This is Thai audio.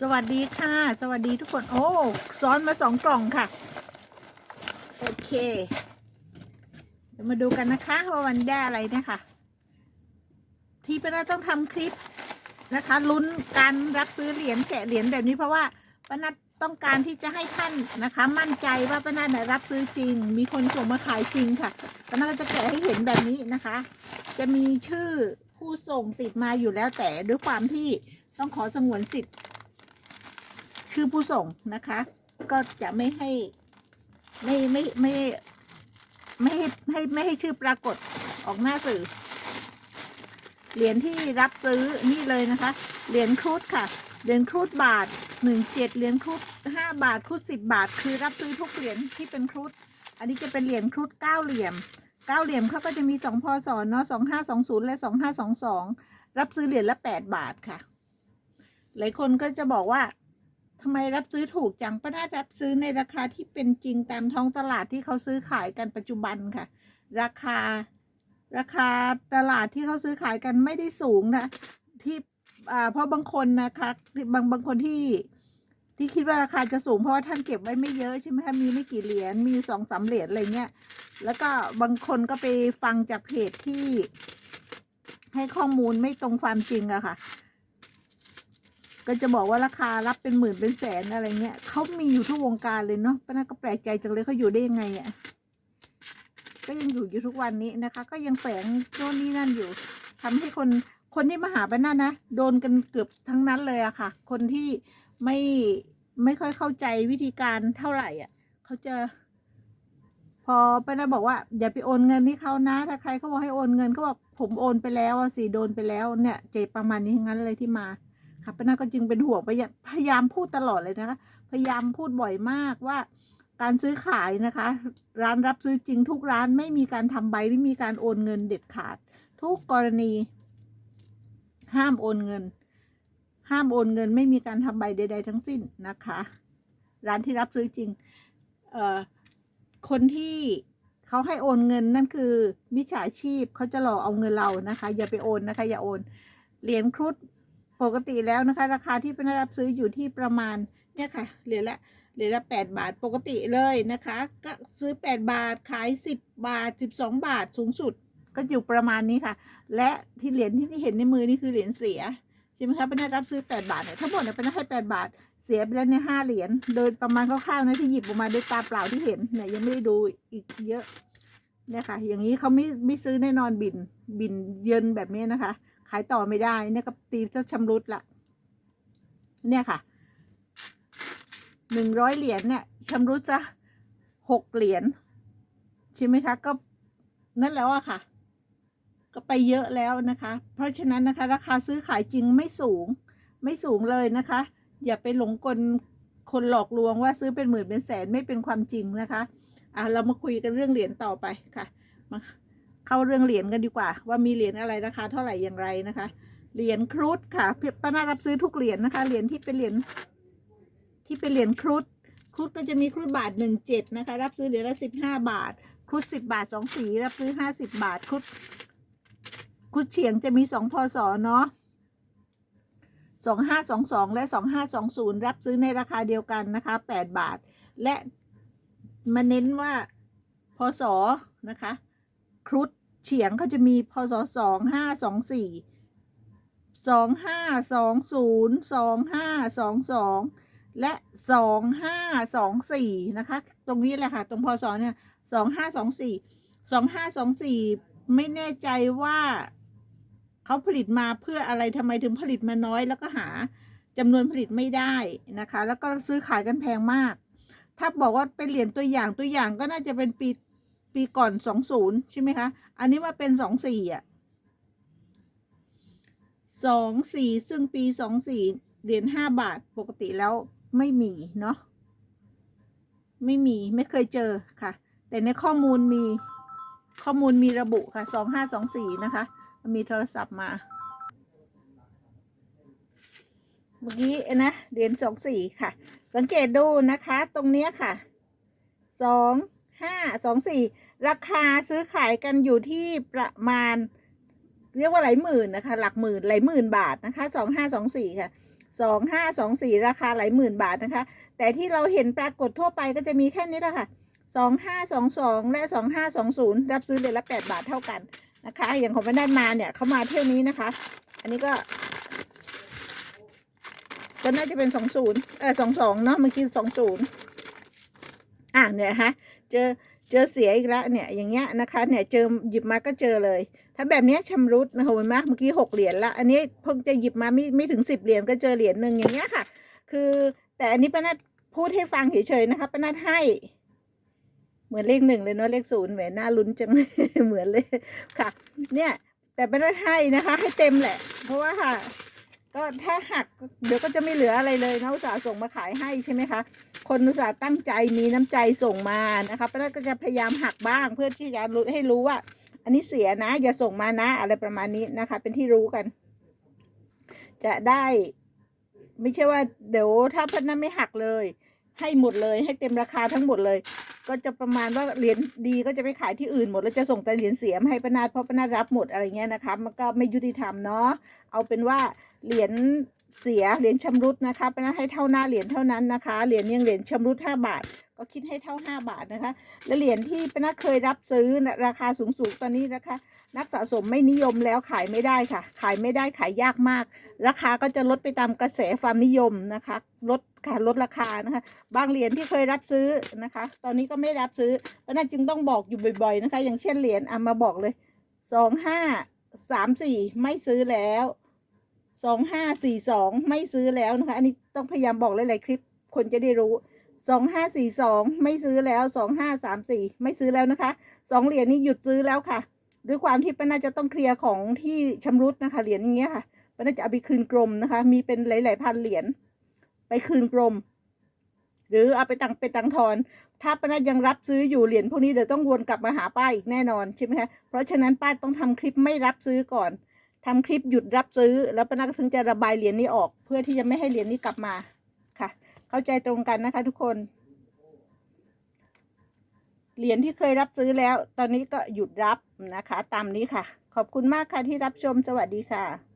สวัสดีค่ะ สวัสดีทุกคน โอ้ซ้อนมาสองกล่องค่ะ โอเคเดี๋ยวมาดูกันนะคะ ว่าวันได้อะไรนะคะ ที่ป้านาต้องทำคลิปนะคะลุ้นการรับซื้อเหรียญแกะเหรียญแบบนี้เพราะว่าป้านาต้องการที่จะให้ท่านนะคะ มั่นใจว่าป้านาได้รับซื้อจริง มีคนส่งมาขายจริงค่ะป้านาก็จะแกะให้เห็นแบบนี้นะคะ จะมีชื่อผู้ส่งติดมาอยู่แล้วแต่ด้วยความที่ต้องขอสงวนสิทธิ์ ชื่อผู้ส่งนะคะ ก็จะไม่ให้ไม่ไม่ไม่ไม่ให้ให้ไม่ให้ชื่อปรากฏออกหน้าสื่อ เหรียญที่รับซื้อนี่เลยนะคะ เหรียญครุฑค่ะ เหรียญครุฑบาทหนึ่งเจ็ดเหรียญครุฑห้าบาทครุฑสิบบาท คือรับซื้อทุกเหรียญที่เป็นครุฑอันนี้จะเป็นเหรียญครุฑเก้าเหลี่ยมเก้าเหลี่ยมเขาก็จะมีสองพศเนาะสองห้าสองศูนย์และสองห้าสองสองรับซื้อเหรียญละแปดบาทค่ะ หลายคนก็จะบอกว่า ทำไมรับซื้อถูกจังป้านารับซื้อในราคาที่เป็นจริงตามท้องตลาดที่เขาซื้อขายกันปัจจุบันค่ะ ราคา ราคาตลาดที่เขาซื้อขายกันไม่ได้สูงนะที่อ่าเพราะบางคนนะคะบางบางคนที่ที่คิดว่าราคาจะสูงเพราะว่าท่านเก็บไว้ไม่เยอะใช่ไหมคะมีไม่กี่เหรียญมีสองสามเหรียญอะไรเงี้ยแล้วก็บางคนก็ไปฟังจากเพจที่ให้ข้อมูลไม่ตรงความจริงอะค่ะ ก็จะบอกว่าราคารับเป็นหมื่นเป็นแสนอะไรเงี้ยเขามีอยู่ทุกวงการเลยเนาะป้านาก็แปลกใจจังเลยเขาอยู่ได้ยังไงอะ่ะก็ยังอยู่อยู่ทุกวันนี้นะคะ ก็ยังแฝงโน่นนี่นั่นอยู่ทำให้คนคนที่มาหาป้านานะโดนกันเกือบทั้งนั้นเลยอะค่ะ คนที่ไม่ไม่ค่อยเข้าใจวิธีการเท่าไหร่อะเขาจะ พอป้านาบอกว่า อย่าไปโอนเงินให้เขานะถ้าใครเขาบอกให้โอนเงินเขาบอกผมโอนไปแล้วสิโดนไปแล้วเนี่ยเจประมาณนี้ทั้งนั้นเลยที่มา ค่ะป้านาก็จึงเป็นห่วงพยายามพูดตลอดเลยนะคะ พยายามพูดบ่อยมากว่า การซื้อขายนะคะ ร้านรับซื้อจริงทุกร้านไม่มีการทำใบไม่มีการโอนเงินเด็ดขาด ทุกกรณี ห้ามโอนเงิน ห้ามโอนเงิน ไม่มีการทำใบใด ๆ ทั้งสิ้นนะคะ ร้านที่รับซื้อจริงเอ่อคนที่เขาให้โอนเงินนั่นคือมิจฉาชีพเขาจะหลอกเอาเงินเรานะคะ อย่าไปโอนนะคะ อย่าโอนเหรียญครุฑ ปกติแล้วนะคะ ราคาที่เป็นรับซื้ออยู่ที่ประมาณเนี่ยค่ะเหรียญละเหรียญละแปดบาทปกติเลยนะคะ ก็ซื้อแปดบาทขายสิบบาทสิบสองบาทสูงสุด ก็อยู่ประมาณนี้ค่ะ และที่เหรียญที่เห็นในมือนี่คือเหรียญเสียใช่ไหมคะเป็นได้รับซื้อแปดบาทเนี่ยทั้งหมดเนี่ยเป็นได้ให้แปดบาท เสียไปแล้วเนี่ยห้าเหรียญโดยประมาณคร่าวๆนะที่หยิบออกมาด้วยตาเปล่าที่เห็นเนี่ยยังไม่ได้ดูอีกเยอะเนี่ยค่ะ อย่างนี้เขาไม่ไม่ซื้อแน่นอนบินบินเยินแบบนี้นะคะ ขายต่อไม่ได้เนี่ยก็ตีซะชำรุดละเนี่ยค่ะหนึ่งร้อยเหรียญเนี่ยชำรุดซะหกเหรียญใช่ไหมคะก็นั่นแล้วอะค่ะ ก็ไปเยอะแล้วนะคะ เพราะฉะนั้นนะคะ ราคาซื้อขายจริงไม่สูงไม่สูงเลยนะคะ อย่าไปหลงกลคนหลอกลวงว่าซื้อเป็นหมื่นเป็นแสนไม่เป็นความจริงนะคะอะเรามาคุยกันเรื่องเหรียญต่อไปค่ะมา เข้าเรื่องเหรียญกันดีกว่า ว่ามีเหรียญอะไรราคาเท่าไหร่อย่างไรนะคะ เหรียญครุฑค่ะป้านารับซื้อทุกเหรียญนะคะ เหรียญที่เป็นเหรียญที่เป็นเหรียญครุฑครุฑก็จะมีครุฑบาทหนึ่งเจ็ดนะคะ รับซื้อเหรียญละสิบห้าบาท ครุฑสิบบาทสองสีรับซื้อห้าสิบบาทครุฑครุฑเฉียงจะมีสองพศเนาะสองห้าสองสองและสองห้าสองศูนย์รับซื้อในราคาเดียวกันนะคะแปดบาท และมาเน้นว่าพศนะคะ ครุฑ เฉียงเขาจะมีพศสองห้าสองสี่สองห้าสองศูนย์สองห้าสองสองและสองห้าสองสี่นะคะ ตรงนี้แหละค่ะ ตรงพศเนี่ยสองห้าสองสี่สองห้าสองสี่ไม่แน่ใจว่าเขาผลิตมาเพื่ออะไรทำไมถึงผลิตมาน้อยแล้วก็หาจำนวนผลิตไม่ได้นะคะ แล้วก็ซื้อขายกันแพงมาก ถ้าบอกว่าเป็นเหรียญตัวอย่างตัวอย่างก็น่าจะเป็นปี ปีก่อนสองศูนย์ใช่ไหมคะ อันนี้ว่าเป็นสองสี่อะสองสี่ซึ่งปีสองสี่เหรียญห้าบาทปกติแล้วไม่มีเนาะไม่มีไม่เคยเจอค่ะ แต่ในข้อมูลมีข้อมูลมีระบุค่ะสองห้าสองสี่นะคะ มีโทรศัพท์มาเมื่อกี้นะเหรียญสองสี่ค่ะ สังเกตดูนะคะ ตรงเนี้ยค่ะสอง ห้าสองสี่ราคาซื้อขายกันอยู่ที่ประมาณ เรียกว่าหลายหมื่นนะคะ หลักหมื่นหลายหมื่นบาทนะคะสองห้าสองสี่ค่ะสองห้าสองสี่ราคาหลายหมื่นบาทนะคะ แต่ที่เราเห็นปรากฏทั่วไปก็จะมีแค่นี้แหละค่ะสองห้าสองสองและสองห้าสองศูนย์รับซื้อเหรียละแปดบาทเท่ากันนะคะ อย่างของพนันมาเนี่ยเขามาเที่ยวนี้นะคะ อันนี้ก็ก็น่าจะเป็นสองศูนย์เออสองสองเนาะเมื่อกี้สองศูนย์อะเนี่ยฮะ เจอเจอเสียอีกแล้วเนี่ยอย่างเงี้ยนะคะเนี่ยเจอหยิบมาก็เจอเลย ถ้าแบบเนี้ยชำรุดนะคะเห็นไหมเมื่อกี้หกเหรียญละอันนี้เพิ่งจะหยิบมาไม่ไม่ถึงสิบเหรียญก็เจอเหรียญหนึ่งอย่างเงี้ยค่ะ คือแต่อันนี้ป้านัดพูดให้ฟังเฉยๆนะคะป้านัดให้ เหมือนเลขหนึ่งเลยเนาะเลขศูนย์แหมน่าลุ้นจังเลยเหมือนเลยค่ะ เนี่ยแต่ป้านัดให้นะคะ ให้เต็มแหละ เพราะว่าค่ะ ก็ถ้าหักเดี๋ยวก็จะไม่เหลืออะไรเลยนะอุตส่าห์ส่งมาขายให้ใช่ไหมคะ คนอุตส่าห์ตั้งใจมีน้ำใจส่งมานะคะป้านัดก็จะพยายามหักบ้างเพื่อที่จะรู้ให้รู้ว่า อันนี้เสียนะ อย่าส่งมานะ อะไรประมาณนี้นะคะ เป็นที่รู้กัน จะได้ ไม่ใช่ว่า เดี๋ยวถ้าพนันไม่หักเลย ให้หมดเลย ให้เต็มราคาทั้งหมดเลย ก็จะประมาณว่าเหรียญดีก็จะไปขายที่อื่นหมดแล้วจะส่งแต่เหรียญเสียมาให้ปนาดเพราะปนาดรับหมดอะไรเงี้ยนะคะ มันก็ไม่ยุติธรรมเนาะเอาเป็นว่าเหรียญ เสียเหรียญชำรุดนะคะเปนาดให้เท่าหน้าเหรียญเท่านั้นนะคะ เหรียญยังเหรียญชำรุดห้าบาท ก็คิดให้เท่าห้าบาทนะคะ และเหรียญที่เป็นาดเคยรับซื้อราคาสูงๆตอนนี้นะคะ นักสะสมไม่นิยมแล้วขายไม่ได้ค่ะ ขายไม่ได้ขายยากมาก ราคาก็จะลดไปตามกระแสความนิยมนะคะ ลดค่ะลดราคานะคะ บางเหรียญที่เคยรับซื้อนะคะ ตอนนี้ก็ไม่รับซื้อเพราะนั้นจึงต้องบอกอยู่บ่อย ๆนะคะ อย่างเช่นเหรียญเอามาบอกเลยสองห้าสามสี่ไม่ซื้อแล้ว สองห้าสี่สองไม่ซื้อแล้วนะคะ อันนี้ต้องพยายามบอกหลายๆคลิปคนจะได้รู้สองห้าสี่สองไม่ซื้อแล้วสองห้าสามสี่ไม่ซื้อแล้วนะคะสองเหรียญนี้หยุดซื้อแล้วค่ะ ด้วยความที่ป้าน่าจะต้องเคลียร์ของที่ชำรุดนะคะเหรียญอย่างเงี้ยค่ะป้าน่าจะเอาไปคืนกรมนะคะ มีเป็นหลาย ๆ พันเหรียญไปคืนกรมหรือเอาไปตังไปตังทอน ถ้าป้านายังรับซื้ออยู่เหรียญพวกนี้เดี๋ยวต้องวนกลับมาหาป้าอีกแน่นอนใช่ไหมคะเพราะฉะนั้นป้าต้องทำคลิปไม่รับซื้อก่อน ทำคลิปหยุดรับซื้อ แล้วป้านาก็ถึงจะระบายเหรียญนี้ออก เพื่อที่จะไม่ให้เหรียญนี้กลับมาค่ะ เข้าใจตรงกันนะคะทุกคน เหรียญที่เคยรับซื้อแล้ว ตอนนี้ก็หยุดรับนะคะ ตามนี้ค่ะ ขอบคุณมากค่ะที่รับชมสวัสดีค่ะ